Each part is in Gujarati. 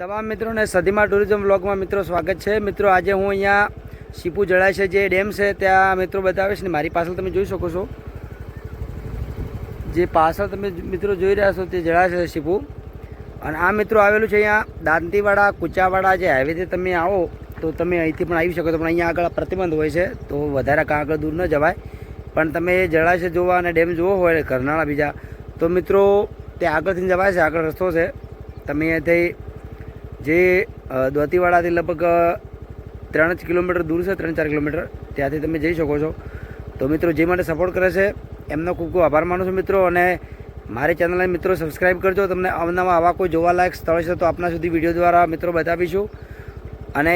તમામ મિત્રોને સદીમાં ટુરિઝમ બ્લોગમાં મિત્રો સ્વાગત છે. મિત્રો, આજે હું અહીંયા શીપુ જળાશય જે ડેમ છે, ત્યાં મિત્રો બતાવીશ ને મારી પાછળ તમે જોઈ શકો છો. જે પાછળ તમે મિત્રો જોઈ રહ્યા છો તે જળાશય છે શીપુ. અને આ મિત્રો આવેલું છે અહીંયા દાંતીવાડા, કુચાવાડા, જે હાઈવેથી તમે આવો તો તમે અહીંથી પણ આવી શકો છો. પણ અહીંયા આગળ પ્રતિબંધ હોય છે, તો વધારે કાં આગળ દૂર ન જવાય. પણ તમે એ જળાશય જોવા અને ડેમ જોવો હોય, કરનાળા બીજા, તો મિત્રો તે આગળથી જવાય છે, આગળ રસ્તો છે. તમે અહીંયાથી જે દોતીવાડાથી લગભગ ત્રણ જ કિલોમીટર દૂર છે, ત્રણ ચાર કિલોમીટર. ત્યાંથી તમે જઈ શકો છો. તો મિત્રો, જે માટે સપોર્ટ કરે છે, એમનો ખૂબ ખૂબ આભાર માનું છું મિત્રો. અને મારી ચેનલને મિત્રો સબસ્ક્રાઈબ કરજો. તમને અવનવા આવા કોઈ જોવાલાયક સ્થળ છે, તો આપના સુધી વીડિયો દ્વારા મિત્રો બતાવીશું. અને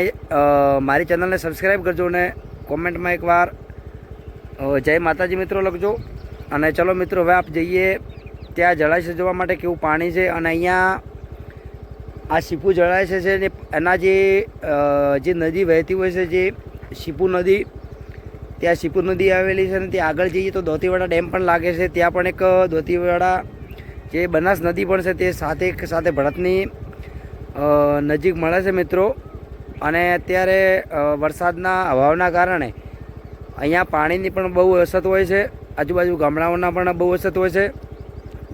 મારી ચેનલને સબસ્ક્રાઈબ કરજો અને કોમેન્ટમાં એકવાર જય માતાજી મિત્રો લખજો. અને ચલો મિત્રો, હવે આપ જઈએ ત્યાં જળાશય જોવા માટે, કેવું પાણી છે. અને અહીંયા આ શીપુ જળાશય છે ને એના જે જે નદી વહેતી હોય છે જે શીપુ નદી, ત્યાં શીપુ નદી આવેલી છે અને ત્યાં આગળ જઈએ તો દોતીવાડા ડેમ પણ લાગે છે. ત્યાં પણ એક દોતીવાડા જે બનાસ નદી પણ છે તે સાથે સાથે ભરતની નજીક મળે છે મિત્રો. અને અત્યારે વરસાદના અભાવના કારણે અહીંયા પાણીની પણ બહુ અછત હોય છે. આજુબાજુ ગામડાઓના પણ બહુ અછત હોય છે.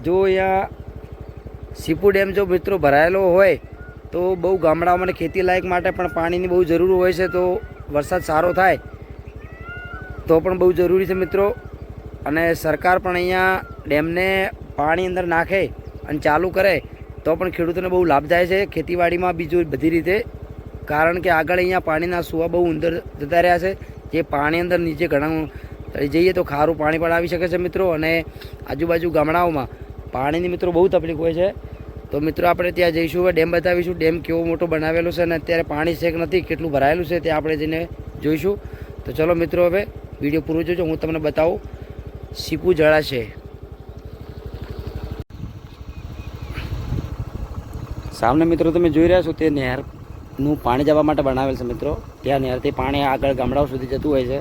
જો અહીંયા સીપુ ડેમ જો મિત્રો ભરાયેલો હોય તો બહુ ગામડાઓમાં ખેતી લાયક માટે પણ પાણીની બહુ જરૂર હોય છે, તો વરસાદ સારો થાય તો પણ બહુ જરૂરી છે મિત્રો. અને સરકાર પણ અહીંયા ડેમને પાણી અંદર નાખે અને ચાલુ કરે તો પણ ખેડૂતોને બહુ લાભ થાય છે. ખેતીવાડીમાં બીજું બધી રીતે, કારણ કે આગળ અહીંયા પાણીના સુવા બહુ અંદર જતા રહ્યા છે. જે પાણી અંદર નીચે ઘણા જઈએ તો ખારું પાણી પણ આવી શકે છે મિત્રો. અને આજુબાજુ ગામડાઓમાં પાણીની મિત્રો બહુ તકલીફ હોય છે. તો મિત્રો આપણે ત્યાં જઈશું, હવે ડેમ બતાવીશું. ડેમ કેવો મોટો બનાવેલો છે અને અત્યારે પાણી શેક નથી, કેટલું ભરાયેલું છે તે આપણે જઈને જોઈશું. તો ચલો મિત્રો હવે વીડિયો પૂરો જોજો, હું તમને બતાવું. સીપુ જળાશય સામને મિત્રો તમે જોઈ રહ્યા છો તે નહેરનું પાણી જવા માટે બનાવેલ છે મિત્રો. ત્યાં નહેરથી પાણી આગળ ગામડાઓ સુધી જતું હોય છે.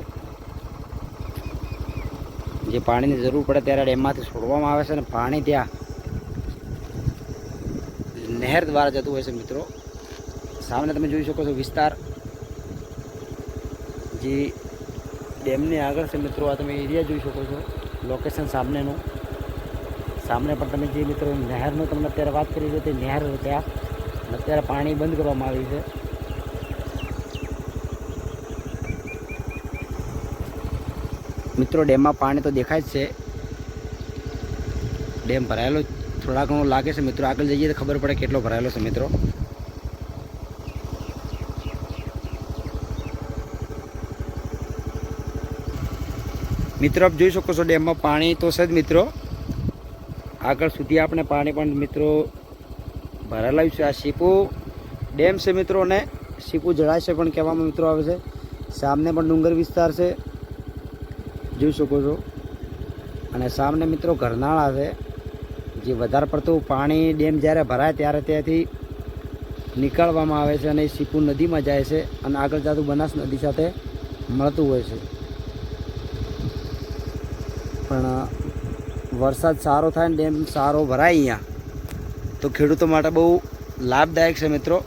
જે પાણીની જરૂર પડે ત્યારે ડેમમાંથી છોડવામાં આવે છે અને પાણી ત્યાં નહેર દ્વારા જતું હોય છે મિત્રો. સામે તમે જોઈ શકો છો વિસ્તાર. જે ડેમની આગળ છે મિત્રો, આ તમે એરિયા જોઈ શકો છો. લોકેશન સામનેનું સામને પણ તમે જે મિત્રો નહેરનું તમને અત્યારે વાત કરી છે, તે નહેર ત્યાં. અત્યારે પાણી બંધ કરવામાં આવ્યું છે. મિત્રો, ડેમમાં પાણી તો દેખાય જ છે. ડેમ ભરાયેલો થોડા ઘણો લાગે છે મિત્રો. આગળ જઈએ તો ખબર પડે કેટલો ભરાયેલો છે મિત્રો. મિત્રો, આપ જોઈ શકો છો ડેમમાં પાણી તો છે જ મિત્રો. આગળ સુધી આપણે પાણી પણ મિત્રો ભરાયેલું છે. આ શીપુ ડેમ છે મિત્રો અને શીપુ જળાશય પણ કહેવામાં મિત્રો આવે છે. સામને પણ ડુંગર વિસ્તાર છે. જોઈ શકો છો. અને સામને મિત્રો ઘરનાળા છે. જે વધારે પડતું પાણી ડેમ જ્યારે ભરાય ત્યારે ત્યાંથી નીકાળવામાં આવે છે અને એ સીપુ નદીમાં જાય છે અને આગળ જતું બનાસ નદી સાથે મળતું હોય છે. પણ વરસાદ સારો થાય ને ડેમ સારો ભરાય અહીંયા, તો ખેડૂતો માટે બહુ લાભદાયક છે મિત્રો.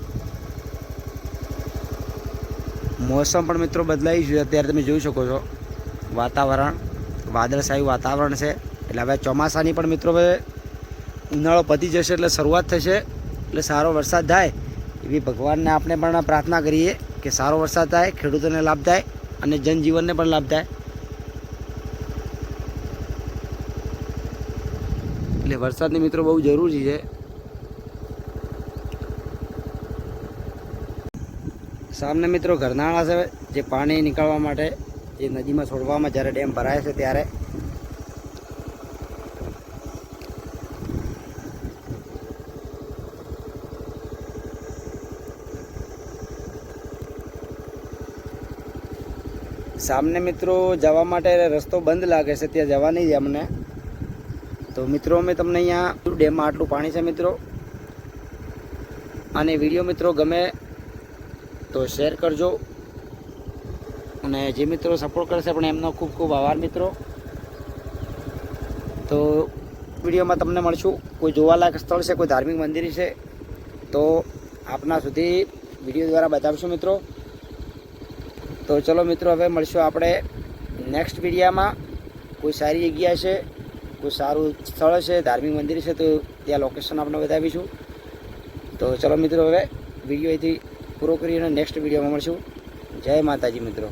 મોસમ પણ મિત્રો બદલાઈ છે. અત્યારે તમે જોઈ શકો છો, વાતાવરણ, વાદળછાયું વાતાવરણ છે. એટલે હવે ચોમાસાની પણ મિત્રો હવે ઉનાળો પતી જશે એટલે શરૂઆત થશે, એટલે સારો વરસાદ થાય એવી ભગવાનને આપણે પણ પ્રાર્થના કરીએ કે સારો વરસાદ થાય, ખેડૂતોને લાભ થાય અને જનજીવનને પણ લાભ થાય. એટલે વરસાદની મિત્રો બહુ જરૂરી છે. સામને મિત્રો ઘરનાળા છે જે પાણી નીકાળવા માટે જે નદીમાં છોડવામાં જ્યારે ડેમ ભરાય છે ત્યારે સામને મિત્રો જવા માટે રસ્તો બંધ લાગે છે, ત્યાં જવા નહીં જાય અમને. તો મિત્રો, અમે તમને અહીંયા ડેમમાં આટલું પાણી છે મિત્રો. અને વીડિયો મિત્રો ગમે તો શેર કરજો. અને જે મિત્રો સપોર્ટ કરશે, પણ એમનો ખૂબ ખૂબ આભાર મિત્રો. તો વિડીયોમાં તમને મળશું. કોઈ જોવાલાયક સ્થળ છે, કોઈ ધાર્મિક મંદિર છે, તો આપના સુધી વીડિયો દ્વારા બતાવશું મિત્રો. તો ચલો મિત્રો, હવે મળશું આપણે નેક્સ્ટ વિડીયામાં. કોઈ સારી જગ્યા છે, કોઈ સારું સ્થળ છે, ધાર્મિક મંદિર છે, તો ત્યાં લોકેશન આપણે બતાવીશું. તો ચલો મિત્રો, હવે વીડિયો અહીંથી પૂરો કરીને નેક્સ્ટ વિડીયોમાં મળશું. જય માતાજી મિત્રો.